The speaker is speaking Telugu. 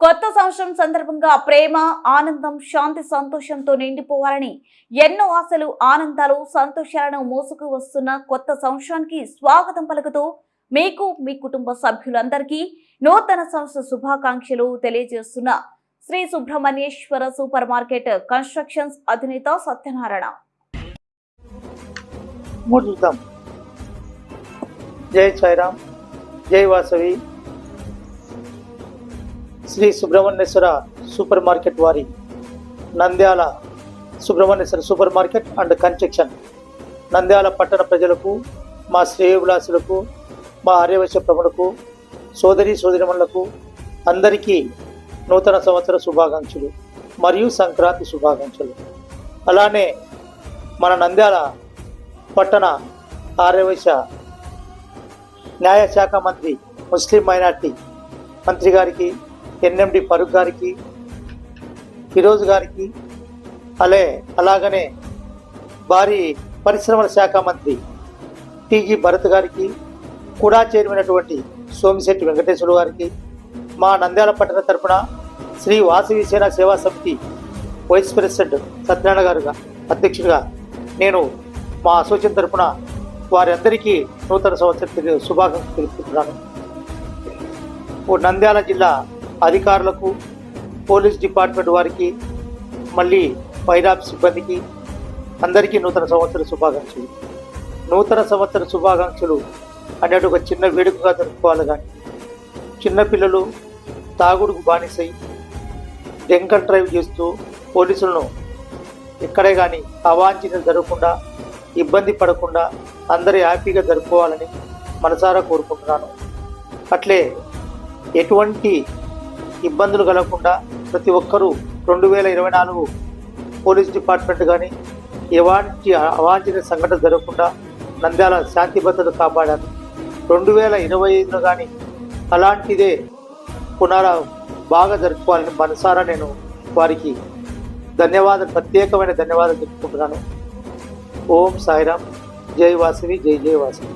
కొత్త సంవత్సరం సందర్భంగా ప్రేమ ఆనందం శాంతి సంతోషంతో నిండిపోవాలని ఎన్నో ఆశలు ఆనందాలు సంతోషాలను మోసుకు వస్తున్న కొత్త సంవత్సరానికి స్వాగతం పలుకుతూ మీకు మీ కుటుంబ సభ్యులందరికీ నూతన సంవత్సర శుభాకాంక్షలు తెలియజేస్తున్న Shri Subrahmanyeswara super market constructions అధినేత సత్యనారాయణ. జై సాయిరామ్ జై వాసవి. శ్రీ సుబ్రహ్మణ్యేశ్వర సూపర్ మార్కెట్ వారి Nandyal Subrahmanyeswara supermarket and construction. Nandyal పట్టణ ప్రజలకు మా శ్రేయభిలాసులకు మా ఆర్యవైశ్య ప్రములకు సోదరి సోదరిమణులకు అందరికీ నూతన సంవత్సర శుభాకాంక్షలు మరియు సంక్రాంతి శుభాకాంక్షలు. అలానే మన నంద్యాల పట్టణ ఆర్యవైశ్య న్యాయశాఖ మంత్రి ముస్లిం మైనార్టీ మంత్రి గారికి ఎన్ఎండి ఫరూక్ గారికి ఫిరోజ్ గారికి అలే అలాగనే భారీ పరిశ్రమల శాఖ మంత్రి టీజీ భరత్ గారికి కూడా చేరినటువంటి సోమిశెట్టి వెంకటేశ్వర గారికి మా నంద్యాల పట్టణ తరపున శ్రీ వాసవి సేన సేవా సమితి వైస్ ప్రెసిడెంట్ సత్యనారాయణ గారుగా అధ్యక్షుడిగా నేను మా అసోసియేషన్ తరపున వారందరికీ నూతన సంవత్సర శుభాకాంక్షలు తెలుపుతున్నాను నంద్యాల జిల్లా అధికారులకు పోలీస్ డిపార్ట్మెంట్ వారికి మళ్ళీ పైరాబ్ సిబ్బందికి అందరికీ నూతన సంవత్సర శుభాకాంక్షలు. నూతన సంవత్సర శుభాకాంక్షలు అనేది ఒక చిన్న వేడుకగా జరుపుకోవాలి కానీ చిన్నపిల్లలు తాగుడుకు బానిసై డ్రింక్ డ్రైవ్ చేస్తూ పోలీసులను ఎక్కడే కానీ అవాంఛనీయం జరగకుండా ఇబ్బంది పడకుండా అందరూ హ్యాపీగా జరుపుకోవాలని మనసారా కోరుకుంటున్నాను. అట్లే ఎటువంటి ఇబ్బందులు కలగకుండా ప్రతి ఒక్కరూ రెండు వేల ఇరవై నాలుగు పోలీస్ డిపార్ట్మెంట్ కానీ ఎలాంటి అవాంఛనీయ సంఘటన జరగకుండా నంద్యాల శాంతి భద్రత కాపాడారు. రెండు వేల ఇరవై ఐదులో కానీ అలాంటిదే పునరా బాగా జరుపుకోవాలని మనసారా నేను వారికి ధన్యవాదాలు ప్రత్యేకమైన ధన్యవాదాలు చెప్పుకుంటున్నాను. ఓం సాయిరామ్. జై వాసవి జై జై వాసవి.